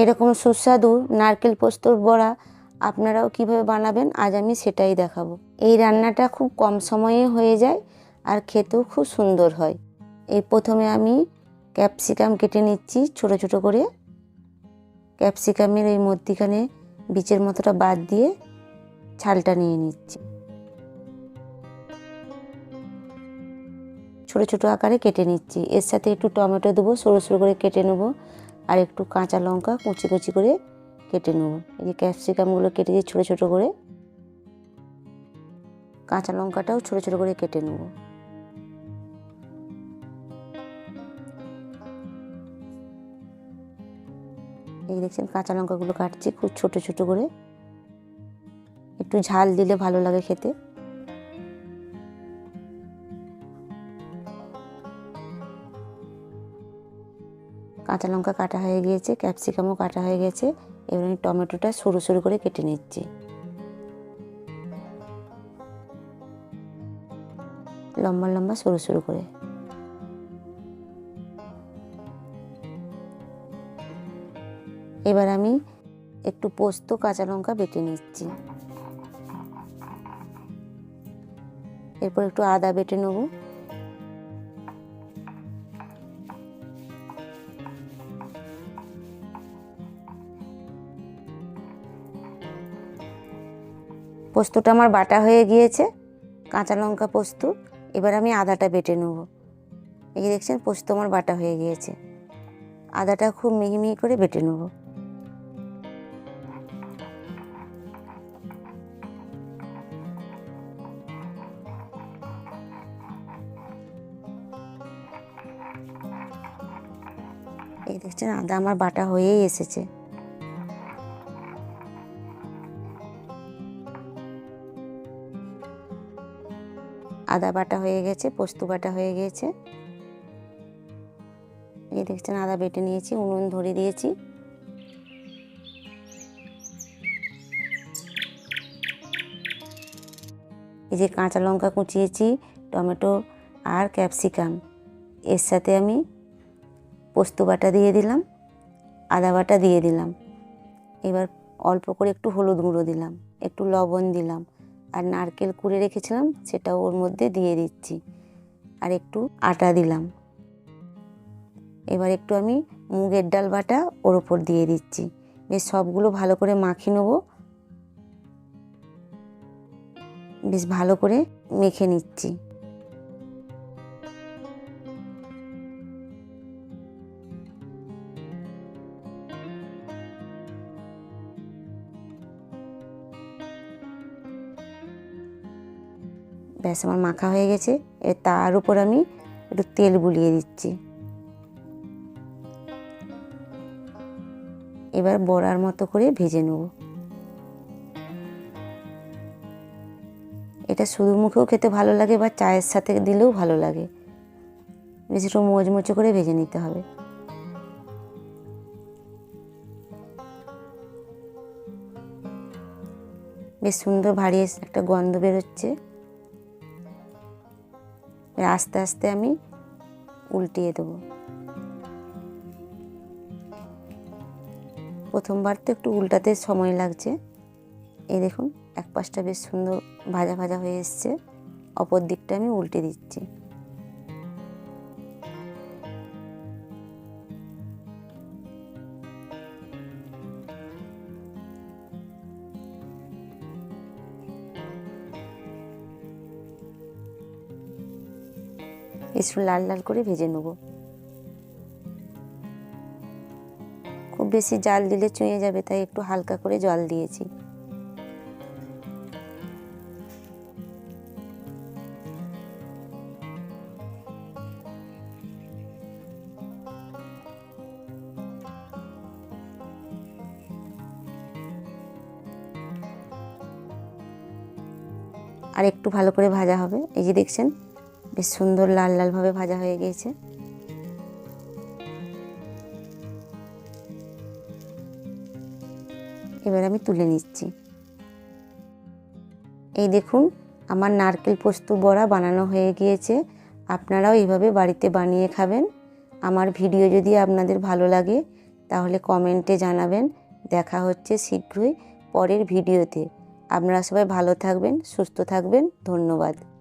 এরকম সুস্বাদু নারকেল পোস্তর বড়া আপনারাও কীভাবে বানাবেন আজ আমি সেটাই দেখাবো। এই রান্নাটা খুব কম সময়ে হয়ে যায় আর খেতেও খুব সুন্দর হয়। এই প্রথমে আমি ক্যাপসিকাম কেটে নিচ্ছি ছোট ছোট করে। ক্যাপসিকামের এই মধ্যিখানে বীজের মতোটা বাদ দিয়ে ছালটা নিয়ে নিচ্ছি। ছোট ছোট আকারে কেটে নিচ্ছি। এর সাথে একটু টমেটো দেবো, সরু সরু করে কেটে নেব। আর একটু কাঁচা লঙ্কা কুচি কুচি করে কেটে নেব। এই যে ক্যাপসিকামগুলো কেটে দিয়ে ছোটো ছোটো করে কাঁচা লঙ্কাটাও ছোটো ছোটো করে কেটে নেব। এই দেখছেন কাঁচা লঙ্কাগুলো কাটছি খুব ছোটো ছোটো করে। একটু ঝাল দিলে ভালো লাগে খেতে। কাঁচা লঙ্কা কাটা হয়ে গিয়েছে ক্যাপসিকামও কাটা হয়ে গেছে। এবার আমি টমেটোটা সরু সরু করে কেটে নিচ্ছি। লম্বা লম্বা সরু সরু করে। এবার আমি একটু পোস্ত কাঁচা লঙ্কা বেটে নিচ্ছি। এরপর একটু আদা বেটে নেব। পোস্তটা আমার বাটা হয়ে গিয়েছে, কাঁচা লঙ্কা পোস্ত, এবার আমি আদাটা বেটে নেব। এই যে দেখছেন, পোস্ত আমার বাটা হয়ে গিয়েছে। আদাটা খুব মিহি মিহি করে বেটে নেব। এই দেখছেন, আদা আমার বাটা হয়েই এসেছে। আদা বাটা হয়ে গেছে, পোস্ত বাটা হয়ে গিয়েছে এই দেখছেন আদা বেটে নিয়েছি, উনুন ধরে দিয়েছি। এই যে কাঁচা লঙ্কা কুচিয়েছি, টমেটো আর ক্যাপসিকাম, এর সাথে আমি পোস্ত বাটা দিয়ে দিলাম, আদা বাটা দিয়ে দিলাম। এবার অল্প করে একটু হলুদ গুঁড়ো দিলাম, একটু লবণ দিলাম। আর নারকেল কুড়ে রেখেছিলাম, সেটাও ওর মধ্যে দিয়ে দিচ্ছি। আর একটু আটা দিলাম। এবার একটু আমি মুগের ডাল বাটা ওর ওপর দিয়ে দিচ্ছি। বেশ সবগুলো ভালো করে মাখিয়ে নেব। বেশ ভালো করে মেখে নিচ্ছি। ব্যাস, আমার মাখা হয়ে গেছে। এবার তার উপর আমি একটু তেল বুলিয়ে দিচ্ছি। এবার বড়ার মতো করে ভেজে নেব। এটা শুধু মুখেও খেতে ভালো লাগে বা চায়ের সাথে দিলেও ভালো লাগে। বেশ একটু মোচমোচে করে ভেজে নিতে হবে। বেশ সুন্দর ভারী একটা গন্ধ বেরোচ্ছে। আস্তে আস্তে আমি উল্টিয়ে দেবো। প্রথমবার তো একটু উল্টাতে সময় লাগছে। এই দেখুন, এক পাশটা বেশ সুন্দর ভাজা ভাজা হয়ে এসছে। অপর দিকটা আমি উল্টে দিচ্ছি। একটু লাল লাল করে ভেজে নেব। খুব বেশি জাল দিলে চুঁয়ে যাবে, তাই একটু হালকা করে জল দিয়েছি। আর একটু ভালো করে ভাজা হবে, এই যে দেখছেন? বেশ সুন্দর লাল লালভাবে ভাজা হয়ে গিয়েছে। এবার আমি তুলে নিচ্ছি। এই দেখুন, আমার নারকেল পোস্ত বড়া বানানো হয়ে গিয়েছে। আপনারাও এইভাবে বাড়িতে বানিয়ে খাবেন। আমার ভিডিও যদি আপনাদের ভালো লাগে, তাহলে কমেন্টে জানাবেন। দেখা হচ্ছে শীঘ্রই পরের ভিডিওতে। আপনারা সবাই ভালো থাকবেন, সুস্থ থাকবেন। ধন্যবাদ।